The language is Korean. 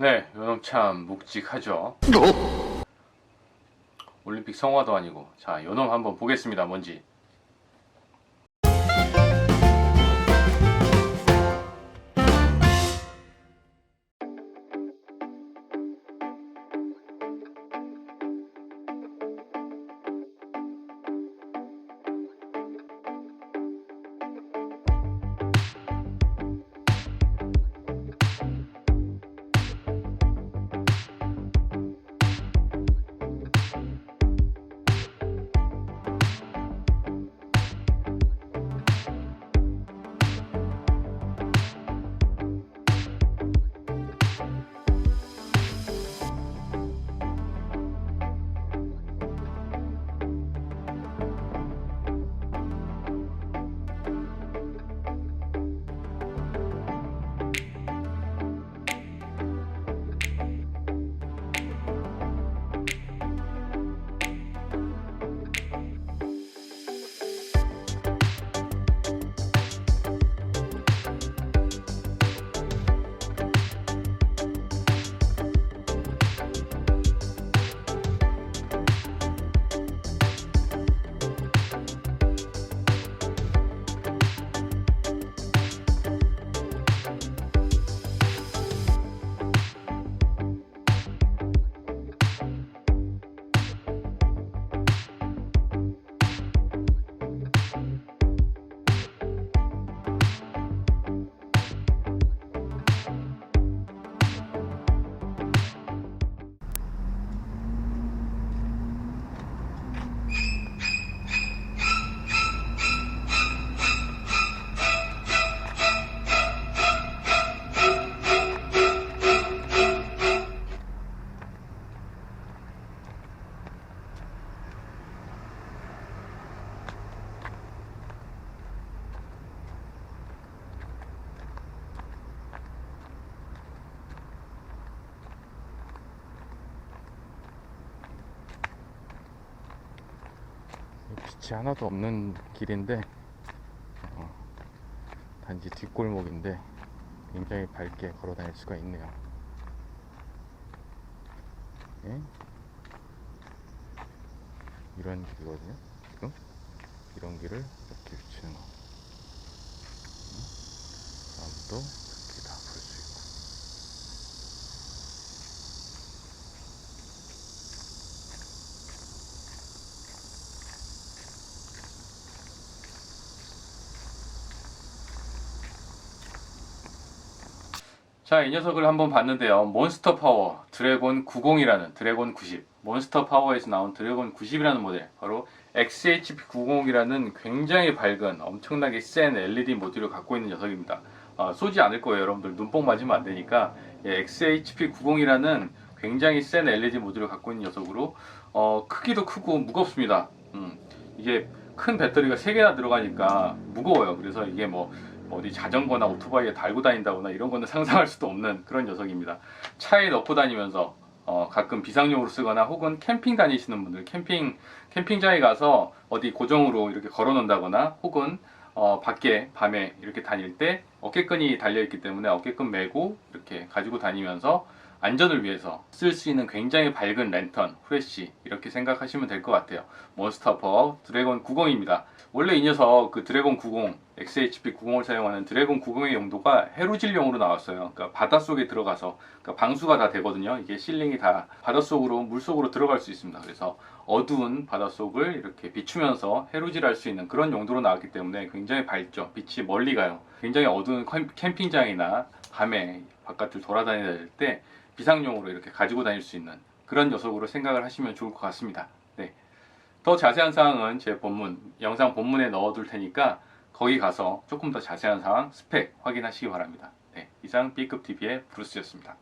네, 요놈 참 묵직하죠. 올림픽 성화도 아니고 자, 요놈 한번 보겠습니다. 뭔지. 빛이 하나도 없는 길인데 어, 단지 뒷골목인데 굉장히 밝게 걸어 다닐 수가 있네요. 예? 이런 길이거든요. 지금 이런 길을 이렇게 비치는 거. 음? 사람도 이렇게 다 볼 수 있고. 자, 이 녀석을 한번 봤는데요. 몬스터 파워 드래곤 90이라는 드래곤 90. 몬스터 파워에서 나온 드래곤 90이라는 모델. 바로 XHP90이라는 굉장히 밝은 엄청나게 센 LED 모듈을 갖고 있는 녀석입니다. 아, 쏘지 않을 거예요. 여러분들 눈뽕 맞으면 안 되니까. 예, XHP90이라는 굉장히 센 LED 모듈을 갖고 있는 녀석으로 어, 크기도 크고 무겁습니다. 음, 이게 큰 배터리가 3개나 들어가니까 무거워요. 그래서 이게 뭐 어디 자전거나 오토바이에 달고 다닌다거나 이런 거는 상상할 수도 없는 그런 녀석입니다. 차에 넣고 다니면서 어, 가끔 비상용으로 쓰거나 혹은 캠핑 다니시는 분들 캠핑 캠핑장에 가서 어디 고정으로 이렇게 걸어 놓는다거나 혹은 어, 밖에 밤에 이렇게 다닐 때 어깨끈이 달려 있기 때문에 어깨끈 메고 이렇게 가지고 다니면서 안전을 위해서 쓸 수 있는 굉장히 밝은 랜턴, 후레쉬 이렇게 생각하시면 될 것 같아요. 몬스터 파워 드래곤 90입니다. 원래 이 녀석 그 드래곤 90 XHP 90을 사용하는 드래곤 90의 용도가 해루질용으로 나왔어요. 그러니까 바닷속에 들어가서 그러니까 방수가 다 되거든요. 이게 실링이 다 바닷속으로 물속으로 들어갈 수 있습니다. 그래서 어두운 바닷속을 이렇게 비추면서 해루질할 수 있는 그런 용도로 나왔기 때문에 굉장히 밝죠. 빛이 멀리 가요. 굉장히 어두운 캠- 캠핑장이나 밤에 바깥을 돌아다닐 때 비상용으로 이렇게 가지고 다닐 수 있는 그런 녀석으로 생각을 하시면 좋을 것 같습니다. 네. 더 자세한 사항은 제 본문, 영상 본문에 넣어둘 테니까 거기 가서 조금 더 자세한 사항, 스펙 확인하시기 바랍니다. 네. 이상 B급 TV의 브루스였습니다.